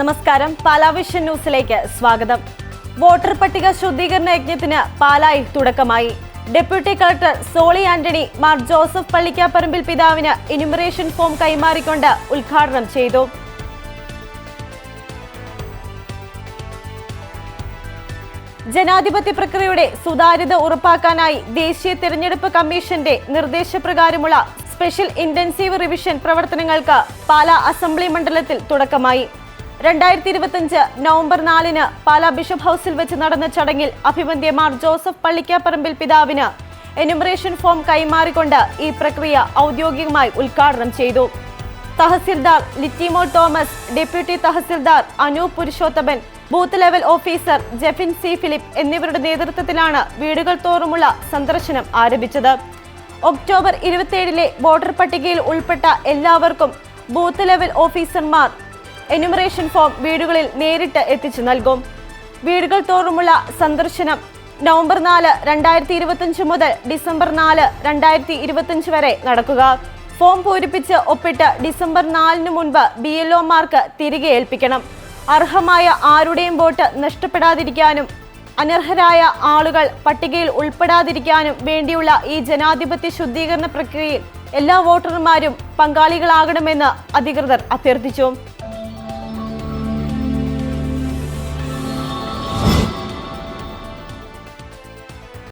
നമസ്കാരം. പാലാവിഷൻ ന്യൂസിലേക്ക് സ്വാഗതം. വോട്ടർ പട്ടിക ശുദ്ധീകരണ യജ്ഞത്തിന് പാലായിൽ തുടക്കമായി. ഡെപ്യൂട്ടി കളക്ടർ സോളി ആന്റണി മാർ ജോസഫ് പള്ളിക്കാപ്പറമ്പിൽ പിതാവിന് ഇനുമറേഷൻ ഫോം കൈമാറിക്കൊണ്ട് ഉദ്ഘാടനം ചെയ്തു. ജനാധിപത്യ പ്രക്രിയയുടെ സുതാര്യത ഉറപ്പാക്കാനായി ദേശീയ തെരഞ്ഞെടുപ്പ് കമ്മീഷന്റെ നിർദ്ദേശപ്രകാരമുള്ള സ്പെഷ്യൽ ഇന്റൻസീവ് റിവിഷൻ പ്രവർത്തനങ്ങൾക്ക് പാലാ അസംബ്ലി മണ്ഡലത്തിൽ തുടക്കമായി. രണ്ടായിരത്തി ഇരുപത്തിയഞ്ച് നവംബർ നാലിന് പാലാ ബിഷപ്പ് ഹൗസിൽ വെച്ച് നടന്ന ചടങ്ങിൽ അഭിമന്യ മാർ ജോസഫ് പള്ളിക്കാപ്പറമ്പിൽ പിതാവിന് എനുമറേഷൻ ഫോം കൈമാറിക്കൊണ്ട് ഈ പ്രക്രിയ ഔദ്യോഗികമായി ഉദ്ഘാടനം ചെയ്തു. Tahsildar Littymol Thomas deputy tahsildar Anoop Purushothaman booth level officer Jefin C Philip എന്നിവരുടെ നേതൃത്വത്തിലാണ് വീടുകൾ തോറുമുള്ള സന്ദർശനം ആരംഭിച്ചത്. ഒക്ടോബർ ഇരുപത്തിയേഴിലെ വോട്ടർ പട്ടികയിൽ ഉൾപ്പെട്ട എല്ലാവർക്കും ബൂത്ത് ലെവൽ ഓഫീസർമാർ എനുമറേഷൻ ഫോം വീടുകളിൽ നേരിട്ട് എത്തിച്ചു നൽകും. വീടുകൾ തോറുമുള്ള സന്ദർശനം നവംബർ നാല് രണ്ടായിരത്തി ഇരുപത്തിയഞ്ച് മുതൽ ഡിസംബർ നാല് രണ്ടായിരത്തി ഇരുപത്തിയഞ്ച് വരെ നടക്കുക. ഫോം പൂരിപ്പിച്ച് ഒപ്പിട്ട് ഡിസംബർ നാലിന് മുൻപ് ബി എൽ ഒമാർക്ക് തിരികെ ഏൽപ്പിക്കണം. അർഹമായ ആരുടെയും വോട്ട് നഷ്ടപ്പെടാതിരിക്കാനും അനർഹരായ ആളുകൾ പട്ടികയിൽ ഉൾപ്പെടാതിരിക്കാനും വേണ്ടിയുള്ള ഈ ജനാധിപത്യ ശുദ്ധീകരണ പ്രക്രിയയിൽ എല്ലാ വോട്ടർമാരും പങ്കാളികളാകണമെന്ന് അധികൃതർ അഭ്യർത്ഥിച്ചു.